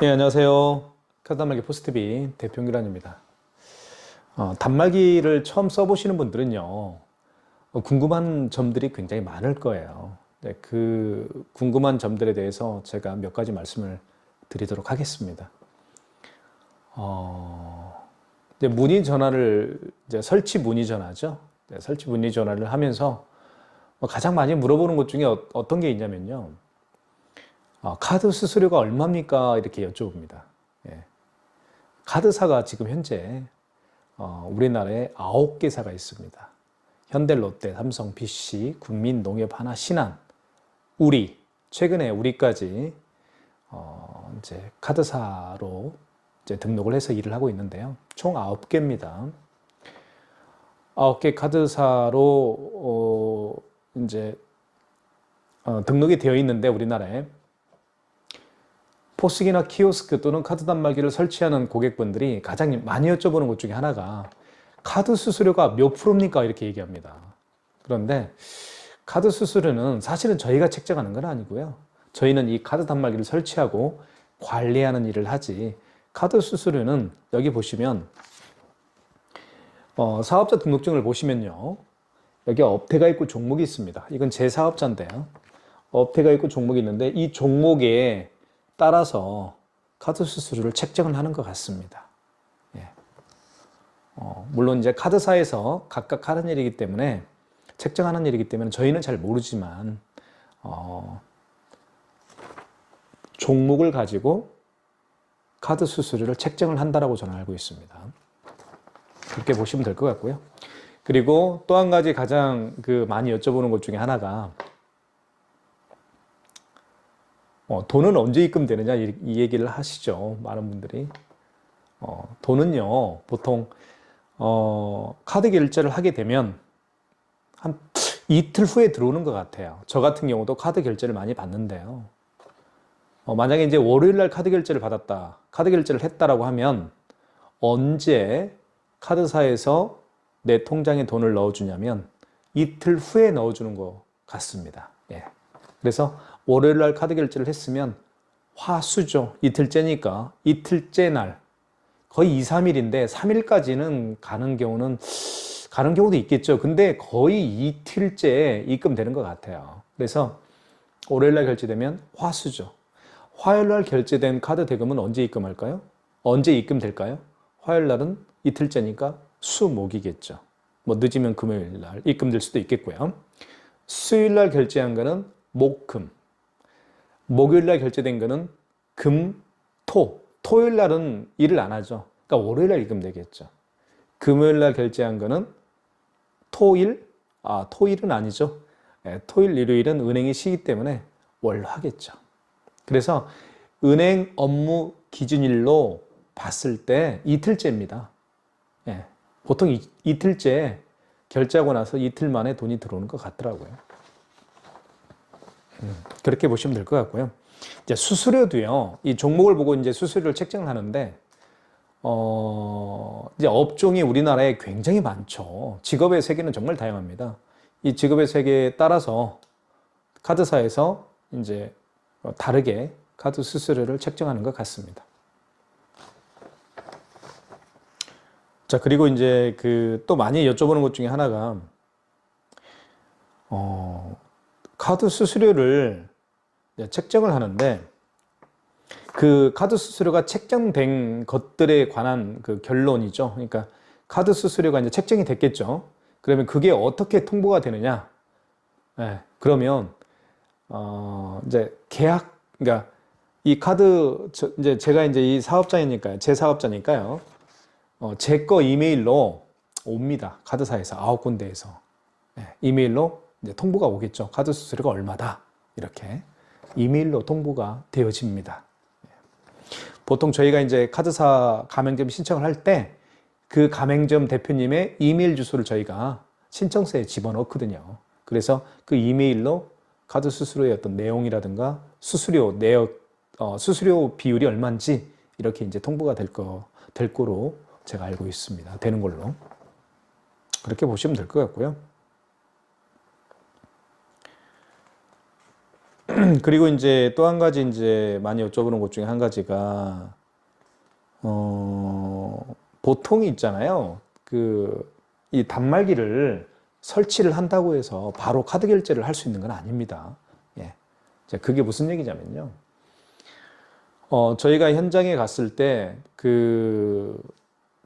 네, 안녕하세요. 카드단말기 포스트비 대표 기란입니다. 어, 단말기를 처음 써보시는 분들은요, 어, 궁금한 점들이 굉장히 많을 거예요. 네, 그 궁금한 점들에 대해서 제가 몇 가지 말씀을 드리도록 하겠습니다. 어, 이제 문의 전화를, 이제 설치 문의 전화죠. 네, 설치 문의 전화를 하면서 어, 가장 많이 물어보는 것 중에 어, 어떤 게 있냐면요. 어, 카드 수수료가 얼마입니까? 이렇게 여쭤봅니다. 예. 카드사가 지금 현재 어, 우리나라에 아홉 개사가 있습니다. 현대, 롯데, 삼성, BC, 국민, 농협, 하나, 신한, 우리 최근에 우리까지 어, 이제 카드사로 이제 등록을 해서 일을 하고 있는데요. 총 아홉 개입니다. 아홉 개 카드사로 어, 이제 어, 등록이 되어 있는데 우리나라에 포스기나 키오스크 또는 카드 단말기를 설치하는 고객분들이 가장 많이 여쭤보는 것 중에 하나가 카드 수수료가 몇 프로입니까? 이렇게 얘기합니다. 그런데 카드 수수료는 사실은 저희가 책정하는 건 아니고요. 저희는 이 카드 단말기를 설치하고 관리하는 일을 하지 카드 수수료는 여기 보시면 어, 사업자 등록증을 보시면요. 여기 업태가 있고 종목이 있습니다. 이건 제 사업자인데요. 업태가 있고 종목이 있는데 이 종목에 따라서 카드 수수료를 책정을 하는 것 같습니다. 예. 어, 물론 이제 카드사에서 각각 하는 일이기 때문에 책정하는 일이기 때문에 저희는 잘 모르지만 어, 종목을 가지고 카드 수수료를 책정을 한다라고 저는 알고 있습니다. 그렇게 보시면 될 것 같고요. 그리고 또 한 가지 가장 그 많이 여쭤보는 것 중에 하나가 어, 돈은 언제 입금되느냐 이, 이, 얘기를 하시죠. 많은 분들이. 어, 돈은요, 보통, 어, 카드 결제를 하게 되면 한 이틀 후에 들어오는 것 같아요. 저 같은 경우도 카드 결제를 많이 받는데요. 어, 만약에 이제 월요일 날 카드 결제를 받았다, 카드 결제를 했다라고 하면 언제 카드사에서 내 통장에 돈을 넣어주냐면 이틀 후에 넣어주는 것 같습니다. 예. 그래서 월요일 날 카드 결제를 했으면 화수죠. 이틀째니까 이틀째 날 거의 2, 3일인데 3일까지는 가는 경우는 가는 경우도 있겠죠. 근데 거의 이틀째 입금되는 것 같아요. 그래서 월요일 날 결제되면 화수죠. 화요일 날 결제된 카드 대금은 언제 입금할까요? 언제 입금될까요? 화요일 날은 이틀째니까 수목이겠죠. 뭐 늦으면 금요일 날 입금될 수도 있겠고요. 수요일 날 결제한 거는 목금. 목요일 날 결제된 거는 금, 토. 토요일 날은 일을 안 하죠. 그러니까 월요일 날 입금되겠죠. 금요일 날 결제한 거는 토일, 아, 토일은 아니죠. 예, 토일, 일요일은 은행이 쉬기 때문에 월로 하겠죠. 그래서 은행 업무 기준일로 봤을 때 이틀째입니다. 예, 보통 이, 이틀째 결제하고 나서 이틀 만에 돈이 들어오는 것 같더라고요. 음, 그렇게 보시면 될 것 같고요. 이제 수수료도요. 이 종목을 보고 이제 수수료를 책정을 하는데 어, 이제 업종이 우리나라에 굉장히 많죠. 직업의 세계는 정말 다양합니다. 이 직업의 세계에 따라서 카드사에서 이제 다르게 카드 수수료를 책정하는 것 같습니다. 자, 그리고 이제 그 또 많이 여쭤보는 것 중에 하나가 어, 카드 수수료를 책정을 하는데 그 카드 수수료가 책정된 것들에 관한 그 결론이죠. 그러니까 카드 수수료가 이제 책정이 됐겠죠. 그러면 그게 어떻게 통보가 되느냐? 네, 그러면 어 이제 계약 그러니까 이 카드 저, 이제 제가 이제 이 사업자이니까요. 제 사업자니까요. 어, 제 거 이메일로 옵니다. 카드사에서 아홉 군데에서 네, 이메일로 이제 통보가 오겠죠. 카드 수수료가 얼마다 이렇게 이메일로 통보가 되어집니다. 보통 저희가 이제 카드사 가맹점 신청을 할 때 그 가맹점 대표님의 이메일 주소를 저희가 신청서에 집어넣거든요. 그래서 그 이메일로 카드 수수료의 어떤 내용이라든가 수수료 내역 어, 수수료 비율이 얼마인지 이렇게 이제 통보가 될 거, 될 거로 제가 알고 있습니다. 되는 걸로. 그렇게 보시면 될 것 같고요. 그리고 이제 또 한 가지 이제 많이 여쭤보는 것 중에 한 가지가 어 보통 있잖아요. 그 이 단말기를 설치를 한다고 해서 바로 카드 결제를 할 수 있는 건 아닙니다. 예. 자, 그게 무슨 얘기냐면요. 어, 저희가 현장에 갔을 때 그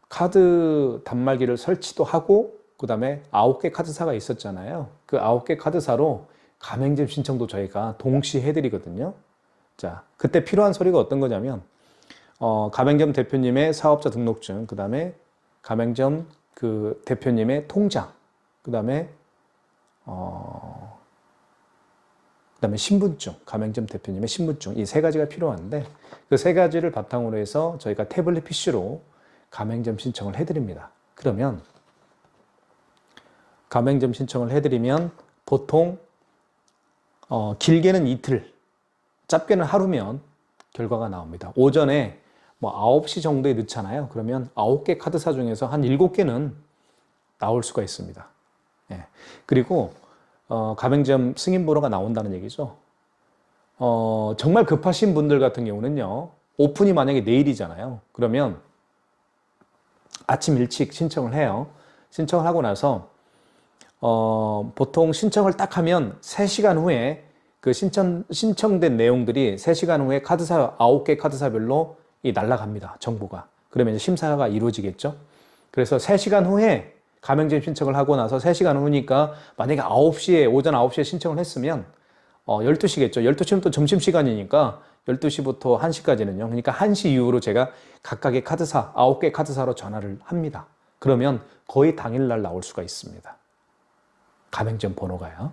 카드 단말기를 설치도 하고 그다음에 아홉 개 카드사가 있었잖아요. 그 아홉 개 카드사로 가맹점 신청도 저희가 동시에 해드리거든요. 자, 그때 필요한 서류가 어떤 거냐면 어, 가맹점 대표님의 사업자 등록증, 그 다음에 가맹점 그 대표님의 통장, 그 다음에 어, 그 다음에 신분증, 가맹점 대표님의 신분증 이 세 가지가 필요한데 그 세 가지를 바탕으로 해서 저희가 태블릿 PC로 가맹점 신청을 해드립니다. 그러면 가맹점 신청을 해드리면 보통 어, 길게는 이틀, 짧게는 하루면 결과가 나옵니다. 오전에 뭐 9시 정도에 넣잖아요. 그러면 9개 카드사 중에서 한 7개는 나올 수가 있습니다. 예. 그리고 어, 가맹점 승인 번호가 나온다는 얘기죠. 어, 정말 급하신 분들 같은 경우는요. 오픈이 만약에 내일이잖아요. 그러면 아침 일찍 신청을 해요. 신청을 하고 나서 어, 보통 신청을 딱 하면 3시간 후에 그 신청, 신청된 내용들이 3시간 후에 카드사, 9개 카드사별로 이 날라갑니다. 정보가. 그러면 이제 심사가 이루어지겠죠. 그래서 3시간 후에 가맹점 신청을 하고 나서 3시간 후니까 만약에 9시에, 오전 9시에 신청을 했으면 어, 12시겠죠. 12시면 또 점심시간이니까 12시부터 1시까지는요. 그러니까 1시 이후로 제가 각각의 카드사, 9개 카드사로 전화를 합니다. 그러면 거의 당일날 나올 수가 있습니다. 가맹점 번호가요.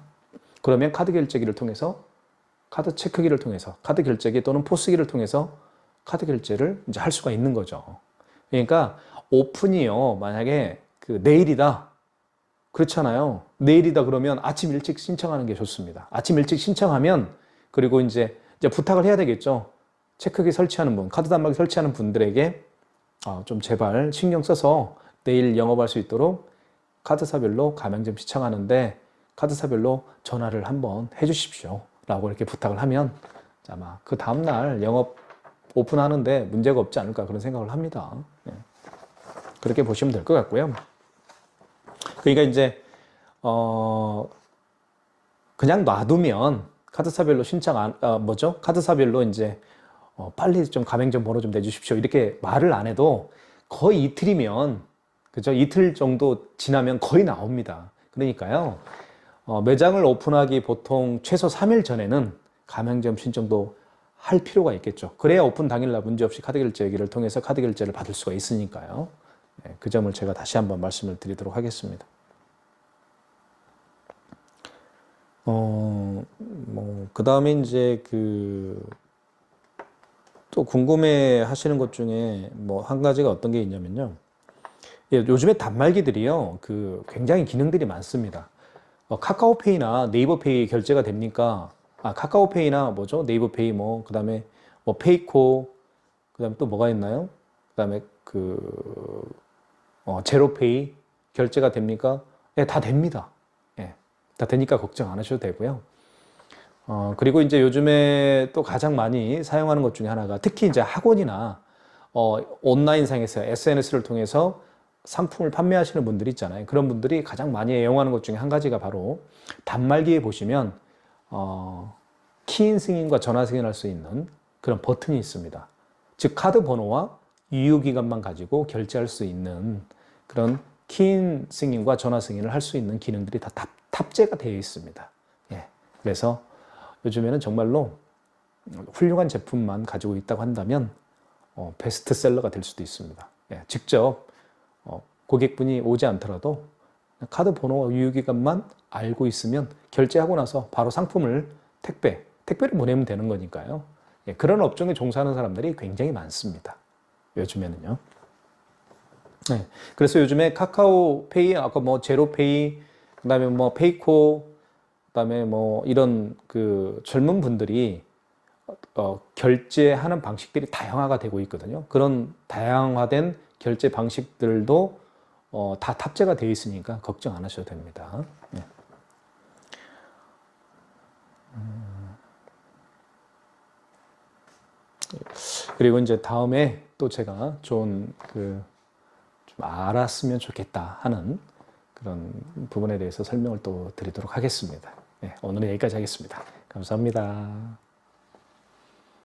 그러면 카드 결제기를 통해서 카드 체크기를 통해서 카드 결제기 또는 포스기를 통해서 카드 결제를 이제 할 수가 있는 거죠. 그러니까 오픈이요. 만약에 그 내일이다. 그렇잖아요. 내일이다 그러면 아침 일찍 신청하는 게 좋습니다. 아침 일찍 신청하면 그리고 이제 이제 부탁을 해야 되겠죠. 체크기 설치하는 분, 카드 단말기 설치하는 분들에게 어, 좀 제발 신경 써서 내일 영업할 수 있도록 카드사별로 가맹점 시청하는데 카드사별로 전화를 한번 해주십시오. 라고 이렇게 부탁을 하면 아마 그 다음날 영업 오픈하는데 문제가 없지 않을까 그런 생각을 합니다. 예. 그렇게 보시면 될 것 같고요. 그러니까 이제 어 그냥 놔두면 카드사별로 신청 안 어, 뭐죠? 카드사별로 이제 어, 빨리 좀 가맹점 번호 좀 내주십시오. 이렇게 말을 안 해도 거의 이틀이면 그죠? 이틀 정도 지나면 거의 나옵니다. 그러니까요. 어, 매장을 오픈하기 보통 최소 3일 전에는 가맹점 신청도 할 필요가 있겠죠. 그래야 오픈 당일날 문제없이 카드 결제기를 통해서 카드 결제를 받을 수가 있으니까요. 네, 그 점을 제가 다시 한번 말씀을 드리도록 하겠습니다. 어, 뭐, 그 다음에 이제 그, 또 궁금해 하시는 것 중에 뭐 한 가지가 어떤 게 있냐면요. 예, 요즘에 단말기들이요, 그 굉장히 기능들이 많습니다. 어, 카카오페이나 네이버페이 결제가 됩니까? 아, 카카오페이나 뭐죠? 네이버페이 뭐, 그 다음에 뭐 페이코, 그 다음에 또 뭐가 있나요? 그 다음에 그, 어, 제로페이 결제가 됩니까? 예, 다 됩니다. 예, 다 되니까 걱정 안 하셔도 되고요. 어, 그리고 이제 요즘에 또 가장 많이 사용하는 것 중에 하나가 특히 이제 학원이나 어, 온라인상에서 SNS를 통해서 상품을 판매하시는 분들이 있잖아요. 그런 분들이 가장 많이 애용하는 것 중에 한 가지가 바로 단말기에 보시면 어, 키인 승인과 전화 승인할 수 있는 그런 버튼이 있습니다. 즉 카드 번호와 유효 기간만 가지고 결제할 수 있는 그런 키인 승인과 전화 승인을 할 수 있는 기능들이 다 탑, 탑재가 되어 있습니다. 예. 그래서 요즘에는 정말로 훌륭한 제품만 가지고 있다고 한다면 어, 베스트셀러가 될 수도 있습니다. 예. 직접 어, 고객분이 오지 않더라도 카드 번호와 유효기간만 알고 있으면 결제하고 나서 바로 상품을 택배, 택배를 보내면 되는 거니까요. 예, 그런 업종에 종사하는 사람들이 굉장히 많습니다. 요즘에는요. 네, 그래서 요즘에 카카오페이, 아까 뭐 제로페이, 그다음에 뭐 페이코, 그다음에 뭐 이런 그 젊은 분들이 어, 결제하는 방식들이 다양화가 되고 있거든요. 그런 다양화된 결제 방식들도 어, 다 탑재가 되어 있으니까 걱정 안 하셔도 됩니다. 예. 음. 그리고 이제 다음에 또 제가 좋은 그 좀 알았으면 좋겠다 하는 그런 부분에 대해서 설명을 또 드리도록 하겠습니다. 네, 오늘은 여기까지 하겠습니다. 감사합니다.